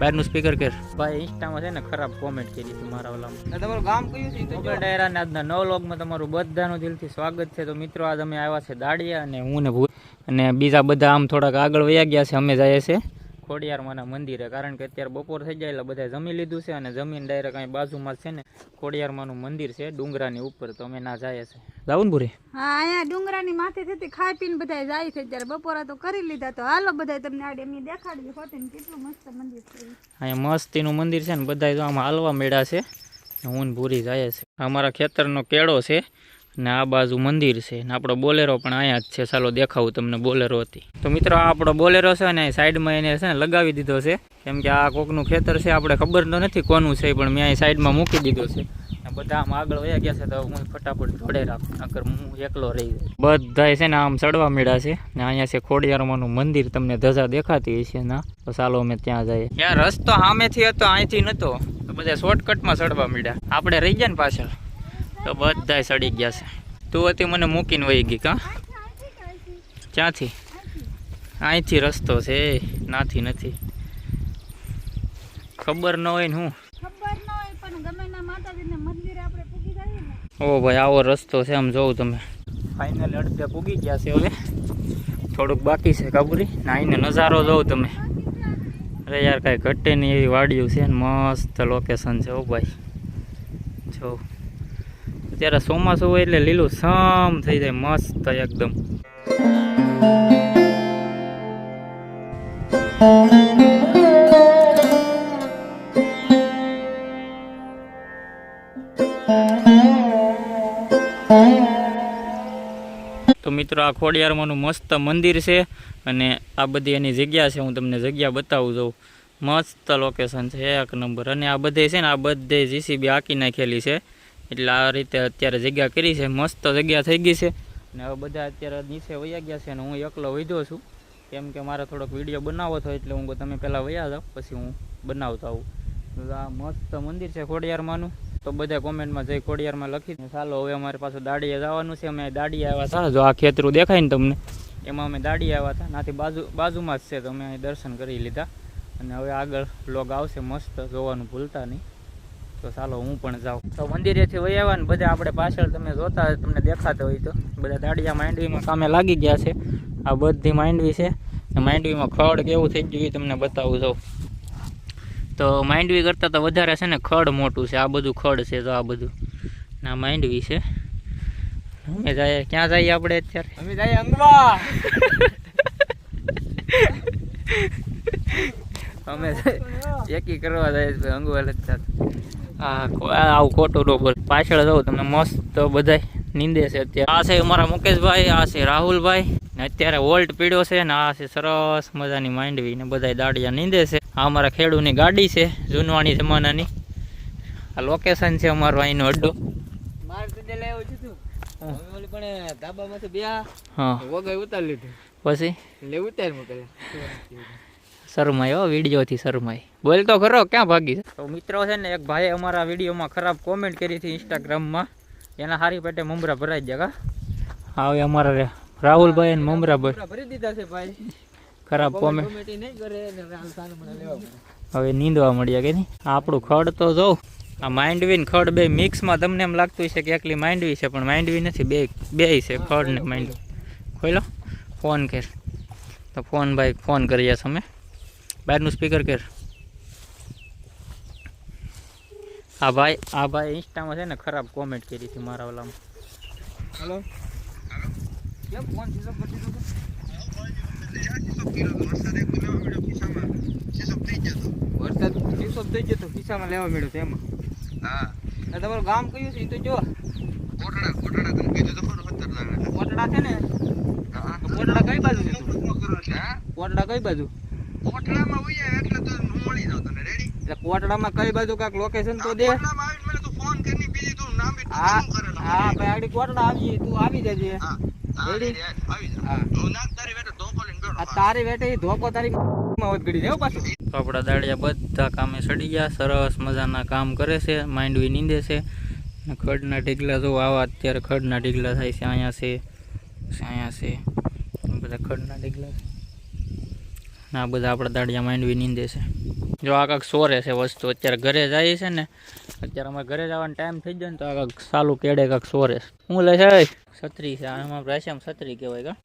બહારનું speaker care ભાઈ ઇન્સ્ટામાં છે ને ખરાબ કોમેન્ટ કરી હતી મારા ઓલામાં. આ તમારું ગામ કયું છે? તો મોબાઈલ આજના નવ લોગમાં તમારું બધાનું દિલથી સ્વાગત છે. તો મિત્રો આજ અમે આવ્યા છે દાડિયા અને હું ને ભૂ અને બીજા બધા આમ થોડાક આગળ વયા ગયા છે. અમે જઈએ છે ખોડિયારમાંના મંદિરે. કારણ કે અત્યારે બપોર થઈ જાય એટલે બધા જમી લીધું છે અને જમીન ડાયરેક્ટ અહીં બાજુમાં છે ને ખોડિયારમાંનું મંદિર છે ડુંગરાની ઉપર. તો અમે ના જાય છે ને ભૂરી હા અહીંયા ડુંગરાની માથે થતી ખાઈ પીને બધા જાય છે ત્યારે બપોરા તો કરી લીધા તો હાલો બધા તમને આડે એમની દેખાડી હોતે કેટલું મસ્ત મંદિર છે. અહીંયા મસ્તીનું મંદિર છે ને બધા આમાં હાલવા મેળા છે. હું ભૂરી જાય છે. અમારા ખેતરનો કેળો છે. ને આ બાજુ મંદિર છે ને આપણો બોલેરો પણ અહીંયા જ છે. ચાલો દેખાવું તમને બોલેરો હતી. તો મિત્રો, આ આપણો બોલેરો છે ને સાઈડમાં એને છે ને લગાવી દીધો છે. કેમ કે આ કોકનું ખેતર છે, આપણે ખબર તો નથી કોનું છે, પણ મેં અહીં સાઈડમાં મૂકી દીધો છે. બધા આમ આગળ વયા ગયા છે, તો હું ફટાફટ જોડે રાખું, નકર હું એકલો રહી બધા છે ને આમ ચડવા મળ્યા છે. ને અહીંયા છે ખોડિયારમાંનું મંદિર તમને ધજા દેખાતી હશે ના. તો ચાલો અમે ત્યાં જઈએ. ત્યાં રસ્તો સામેથી હતો, અહીંથી નતો. તો બધા શોર્ટકટમાં ચડવા મળ્યા આપણે રહી ગયા ને પાછળ. તો બધા સડી ગયા છે. તું હતી મને મૂકીને વહી ગઈ કા? ક્યાંથી? અહીંથી રસ્તો છે નાથી નથી. ખબર ન હોય ને હું? ખબર ન હોય પણ ગમે માતાજીને મંદિરે આપણે પૂગી જઈએ ને. ઓ ભાઈ આવો રસ્તો છે આમ જોઉં તમે. ફાઇનલ અડધે પૂગી ગયા છે હવે. થોડુંક બાકી છે કાબુરી. ના અહીંને નજારો જોઉં તમે. અરે યાર કાંઈ ઘટે નહીં એવી વાડીયું છે ને મસ્ત લોકેશન છે ઓ ભાઈ. જો અત્યારે ચોમાસું હોય એટલે લીલું સમ થઈ જાય, મસ્ત એકદમ. તો મિત્રો, આ ખોડિયારમાંનું મસ્ત મંદિર છે અને આ બધી એની જગ્યા છે, હું તમને જગ્યા બતાવું જાઉં. મસ્ત લોકેશન છે, એક નંબર. અને આ બધે છે ને, આ બધે જીસીબી આંકી નાખેલી છે. એટલે આ રીતે અત્યારે જગ્યા કરી છે. મસ્ત જગ્યા થઈ ગઈ છે. અને હવે બધા અત્યારે નીચે વયા ગયા છે અને હું એકલો વૈધો છું. કેમ કે મારે થોડોક વીડિયો બનાવવો હતો એટલે હું તમે પહેલાં વયા જાઓ, પછી હું બનાવતા આવું. આ મસ્ત મંદિર છે ખોડિયારમાંનું. તો બધા કોમેન્ટમાં જઈ ખોડિયારમાં લખી ચાલો, હવે અમારે પાછું દાડીએ જવાનું છે. અમે દાડીએ આવ્યા હતા. જો આ ખેતરું દેખાય ને તમને, એમાં અમે દાડીએ આવ્યા હતા. નાથી બાજુ, બાજુમાં જ છે. તો અમે અહીં દર્શન કરી લીધા. અને હવે આગળ લોગ આવશે મસ્ત, જોવાનું ભૂલતા નહીં. તો ચાલો હું પણ જાઉં. તો મંદિરેથી વહી આવ્યા ને બધા આપણે પાછળ તમે જોતા હોય, તમને દેખાતા હોય તો. બધા દાડિયા માંડવીમાં કામે લાગી ગયા છે. આ બધી માંડવી છે. માંડવીમાં ખડ કેવું થઈ ગયું એ તમને બતાવું જાઉં. તો માંડવી કરતાં તો વધારે છે ને ખડ મોટું છે. આ બધું ખડ છે તો આ બધું. ને આ માંડવી છે. અમે જાય ક્યાં જઈએ આપણે અત્યારે? અમે જઈએ અંગવા અમે એકી કરવા જાય છે અંગવાલ જ આવું ખોટું ન બોલ. પાછળ જાઉં તમને મસ્ત બધાય નીંદે છે અત્યારે. આ છે અમારા મુકેશભાઈ આ છે રાહુલભાઈ ને અત્યારે વોલ્ટ પીડ્યો છે ને આ છે સરસ મજાની માંડવી ને બધા દાડિયા નીંદે છે. આ અમારા ખેડૂની ગાડી છે જૂનવાણી જમાનાની. આ લોકેશન છે અમારો અહીંનો અડ્ડો. મારે તો જે લાવ્યો છું તું. હા. હવે ઓલી પણ ધાબામાંથી હા. વગાઈ ઉતારી લીધું. પછી? ઉતાર મોકલે. શરમાય હો વિડીયોથી શરમાય બોલ તો ખરો ક્યાં ભાગી? તો મિત્રો છે ને એક ભાઈએ અમારા વિડીયોમાં ખરાબ કોમેન્ટ કરી હતી ઇન્સ્ટાગ્રામમાં એના હારી પેટે મમરા ભરાઈ ગયા હા હવે અમારા રાહુલભાઈ અને મમરા ભાઈ ભરી દીધા છે ભાઈ. ખરાબ કોમેન્ટ હવે નીંદવા મળ્યા કે નહીં? આપણું ખડ તો જોઉં. આ માંડવી ને ખડ બે મિક્સમાં તમને એમ લાગતું છે કે એકલી માંડવી છે પણ માંડવી નથી બે બે છે ખડ ને માંડવી. ખોલો ફોન કર. તો ફોન ભાઈ ફોન કરીએ અમે. બહારનું સ્પીકર કર આ ભાઈ આ ભાઈ ઇન્સ્ટામાં છે ને ખરાબ કોમેન્ટ કરી હતી મારા ઓલામાં હલો કેમ ફોન સીધો પડી દીધો વરસાદ દિવસો થઈ ગયો તો ખિસ્સામાં લેવા મળ્યો તો એમાં હા આ તમારું ગામ કયું છે એ તો જો કોટડા કોટડા તમે કીધું તો ખરું સત્તર દાણા કોટડા છે ને હા તો કોટડા કઈ બાજુ છે તું શું કરો એટલે હા કોટડા કઈ બાજુ કોટડામાં વહી આવે એટલે તો હું મળી જાઉં. તને રેડી એટલે કોટડામાં કઈ બાજુ કાંઈક લોકેશન તો દે. કોટડામાં આવીને મને તું ફોન કરી બીજી તું નામ બી હા હા ભાઈ આગળ કોટડા આવી તું આવી જજે. હા હા રેડી? રેડી આવી જા હા. તું નાખ તારી બેટા ધોકો લઈને આ તારી વેટે ધોકો તારી માં હોત ગડી દેવ પાછું. તો આપણા દાડિયા બધા કામે સડી ગયા સરસ મજાના કામ કરે છે માંડવી નીંદે છે. ને ખડના ઢીગલા જો આવા અત્યારે ખડના ઢીગલા થાય છે અહીંયા છે પછી અહીંયા છે. બધા ખડના ઢીગલા. છે આ બધા આપણા દાડિયા માંડવી નીંદે છે. જો આ કાંક સોરે છે વસ્તુ, અત્યારે ઘરે જાય છે ને, અત્યારે અમારે ઘરે જવાનો ટાઈમ થઈ જાય ને તો આ કાંક સાલું કેડે કાંક સોરે હું લે છે? છત્રી છે આમાં રાશિયામાં છત્રી કહેવાય કા?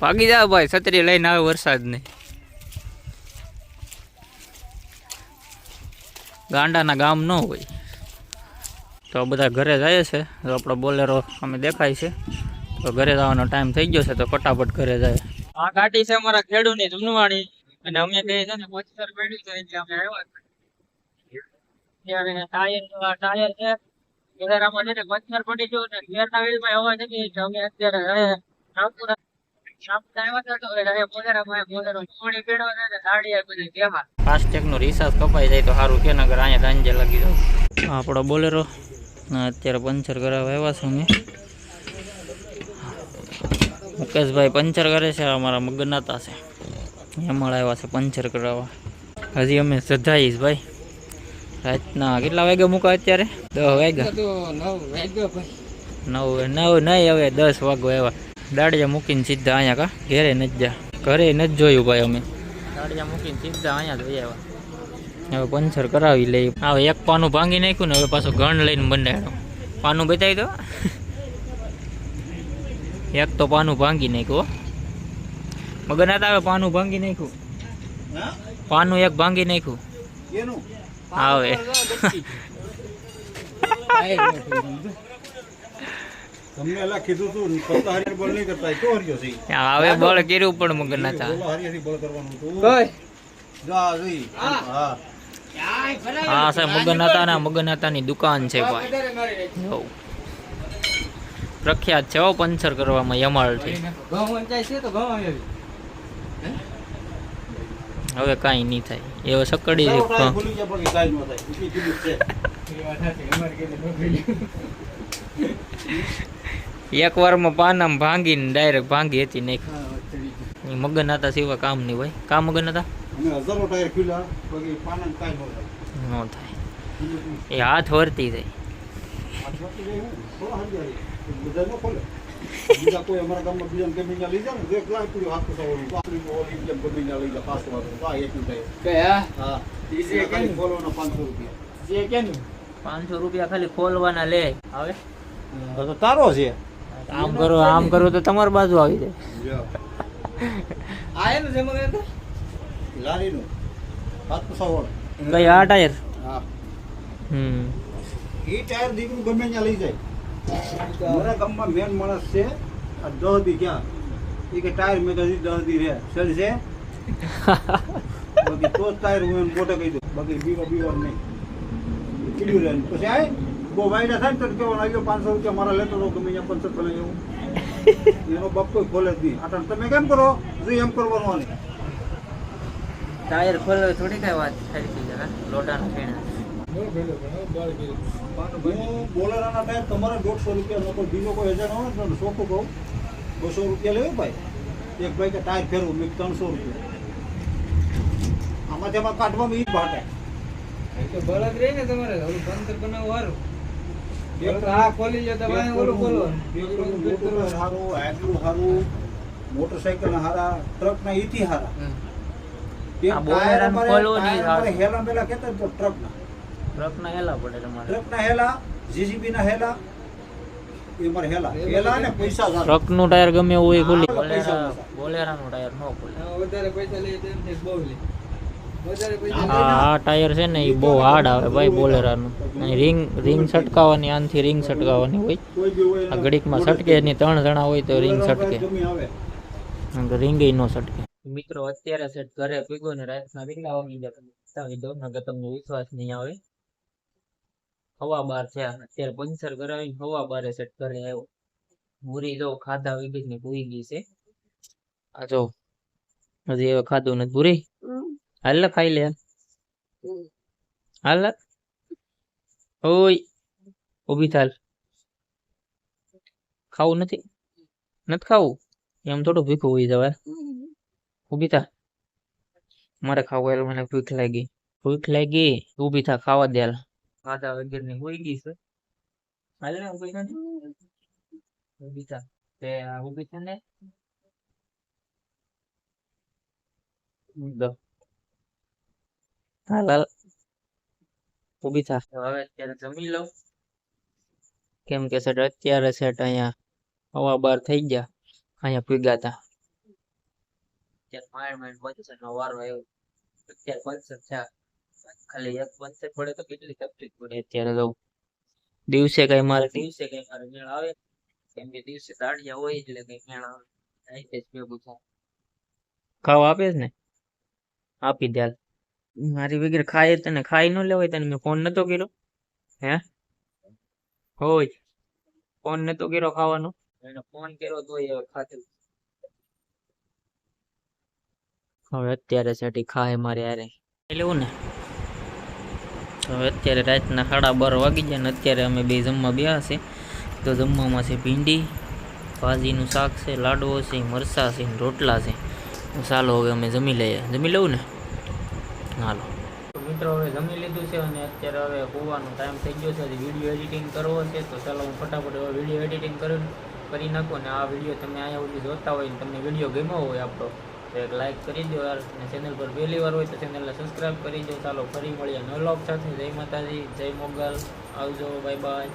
ભાગી જાવ ભાઈ, છત્રી લઈને આવે વરસાદ નહીં ગાંડાના ગામ ન હોય. તો બધા ઘરે જાય છે. તો આપણો બોલેરો અમે દેખાય છે. તો ઘરે જવાનો ટાઈમ થઈ ગયો છે તો ફટાફટ ઘરે જાય. આ ઘાટી છે અમારા ખેડૂની જમનવાણી અને અમે કહીએ છે ને પોચસર પડ્યું છે એટલે અમે આવ્યા ટાયર ટાયર છે. કેમેરામાં છે ને પથ્થર પડી ગયો ને ઘેરના વેલમાં હતી એટલે અમે અત્યારે રામપુરા હવે છે ને રિસાર્જ કપાઈ જાય તો સારું કે નગર અહીંયા સાંજે લાગી જાવ આપણો બોલેરો અત્યારે પંચર કરાવવા આવ્યા છે અમે. મુકેશભાઈ પંચર કરે છે અમારા મગનાતા છે. એમાં આવ્યા છે પંચર કરાવવા. હજી અમે સધાઈશ ભાઈ. રાતના કેટલા વાગ્યા મૂકા અત્યારે? દસ વાગ્યા. નવ નવ નહીં હવે દસ વાગો આવ્યા. દાડિયા મૂકીને સીધા અહીંયા કા? ઘેરે નથી જા ઘરે નથી જોયું ભાઈ અમે. દાડિયા મૂકીને સીધા અહીંયા જોઈ આવ્યા. હવે પંચર કરાવી લઈ હવે એક પાનું ભાંગી નાખ્યું ને હવે પાછું ગણ લઈને બંધાયો. પાનું બતાવી દો. એક તો પાનું ભાંગી નાખ્યું મગન હતા હવે પાનું ભાંગી નાખ્યું. પાનું એક ભાંગી નાખ્યું. આવે તમને કીધું તું બળ નહીં કરતા તો હરિયો છે હવે બળ કર્યું પણ મગન હતા બળ કરવાનું હતું કોઈ? જા જોઈ હા. હા સાહેબ મગનાતા ના મગનાતાની દુકાન છે ભાઈ. પ્રખ્યાત છે પંચર કરવામાં યમાળથી હવે કાઈ નહીં થાય. એવો સકડી છે એક વારમાં પાનામાં ભાંગીને ડાયરેક્ટ ભાંગી હતી નાખી મગનાતા સિવાય કામ નહીં ભાઈ કામ મગનાતા અમે હજારો ટાયર ખુલ્યા બાકી પાના કાંઈ ન થાય ન થાય એ હાથ વરતી જાય આ છોકરી જાય હું, થોડા હરિયા છે. બધા ન ખોલે બીજા કોઈ અમારા ગામમાં બીજા ગમે ત્યાં લઈ જાય ને તો એક લાખ પૂરી હાથ પસાવવાનું. તો આપણી ઓલી જેમ ગમે ત્યાં લઈ જાય પાછું વાળું. તો આ એકલું થાય. કયા હા ઈ છે એના ખાલી કેનું? ખોલવાના પાંચસો રૂપિયા જે કેનું પાંચસો રૂપિયા ખાલી ખોલવાના લે આવે તો તારો છે આમ કરો આમ કરો તો તમારી બાજુ આવી જાય આ એનું છે આ ટાયર હા હમ એ ટાયર દીકરું ગમે ત્યાં લઈ જાય મારા ગામમાં મેન માણસ છે આ દહ દી એ કે ટાયર મેં કદી દહ દી રે સર છે બાકી તો ટાયર હું એમ મોટે કહી દઉં બાકી બીવા બીવા નહીં કીધું રહે પછી આય બહુ વાયડા થાય ને તો કેવાનું આવ્યો પાંચસો રૂપિયા મારા લેતો હતો ગમે ત્યાં પંચર એવું એનો બાપ કોઈ ખોલે જ નહીં આટણ તમે કેમ કરો જો એમ કરવાનું આને ટાયર ખોલે થોડી કઈ વાત ખરી થઈ લોડાના ફેણા. હું બોલેરાના ટાયર તમારે દોઢસો રૂપિયા નો બીજો કોઈ હજાર હોય ને તો ચોખ્ખું કહું. બસો રૂપિયા લેવું ભાઈ. એક ભાઈ કે ટાયર ફેરવું મેં ત્રણસો રૂપિયા. આમાં તેમાં કાઢવામાં એ ભાટે તો બળદ રહી ને તમારે ઓલું પંચર બનાવવું સારું. એક તો આ ખોલી જાય તો વાંહે ઓલું ખોલવાનું. મોટું ટાયર સારું હાઇડ્રું સારું મોટરસાઇકલ હારા ટ્રક ના ઈથી હેલા મેલા કહેતા તો ટ્રકના. ટ્રકના હેલા પડે તમારે. ટ્રકના હેલા જીસીબી ના હેલા એ અમારે હેલા. હેલા ને પૈસા સારા. ટ્રકનું ટાયર ગમે એવું હોય ખુલ્લી બોલેરા. બોલેરાનું ટાયર ન ખુલે. હા, વધારે પૈસા તો બહુ લે. આ ટાયર છે ને એ બહુ હાર્ડ આવે ભાઈ બોલેરાનું. રિંગ રિંગ છટકાવવાની આનથી રિંગ છટકાવવાની હોય. આ ઘડીકમાં છટકે નહીં ત્રણ જણા હોય તો રિંગ છટકે. રિંગ ન છટકે. મિત્રો અત્યારે સેટ ઘરે પીગો ને રાતના કેટલા વાગી ગયા દો નગર તમને વિશ્વાસ નહીં આવે. હવા બાર છે અત્યારે પંચર કરાવી હવા બારે સેટ ઘરે આવ્યો. ભૂરી જો ખાધા વગર ને ભૂઈ ગઈ છે. આ જો હજી હવે ખાધું નથી ભૂરી. હાલ ખાઈ લે હાલ. ઓય ઊભી થાલ. ખાવું નથી? નથી ખાવું? એમ થોડું ભીખું હોઈ જવાય. ઊભી થા મારે ખાવું એટલે મને ભૂખ લાગી ભૂખ લાગી ઊભી થા ખાવા દે હાલ ખાધા વગરની હોઈ ગઈ છે હાલ ને ઊભી થા ને. ઊભી થા તે આ ઊભી થા ને દો હાલ હાલ ઊભી થા તો હવે અત્યારે જમી લઉં કેમ કે સેટ અત્યારે સેટ અહીંયા હવા બાર થઈ ગયા અહીંયા પીગા તા વારો આવ્યો. અત્યારે પંચર ખાલી પંચર પડે તો કેટલી તકલીફ પડે અત્યારે તો. દિવસે કઈ મારે દિવસે કઈ મારે મેળ આવે. કેમ કે દિવસે દાડિયા હોય એટલે કઈ મેળ આવે. રાતે જ આપે ને? આપી દે મારી વગેરે ખાય તને ખાઈ ન લેવાય તને. મેં ફોન નતો કર્યો. હે? હોય. ફોન નતો કર્યો ખાવાનો. એને ફોન કર્યો તો હવે ખાતું હવે અત્યારે સાટી ખાય મારે યારે લેવું ને? હવે અત્યારે રાતના સાડા બાર વાગી ગયા ને અત્યારે અમે બે જમવા બેહા છે. તો જમવામાં છે ભીંડી, ભાજીનું શાક છે, લાડવો છે મરસા છે રોટલા છે. ચાલો હવે અમે જમી લઈએ. જમી લઉં ને? હાલો. મિત્રો હવે જમી લીધું છે અને અત્યારે હવે હોવાનો ટાઈમ થઈ ગયો છે. વીડિયો એડિટિંગ કરવો છે. તો ચાલો હું ફટાફટ હવે વીડિયો એડિટિંગ કરી કરી નાખું ને આ વીડિયો તમે અહીંયા સુધી જોતા હોય ને તમને વીડિયો ગમ્યો હોય આપણો. તો એક લાઈક કરી દો યાર. અને ચેનલ પર પહેલી વાર હોય તો ચેનલને સબસ્ક્રાઈબ કરી દો. ચાલો, ફરી મળીએ નવલોક સાથે. જય માતાજી, જય મોગલ. આવજો બાય બાય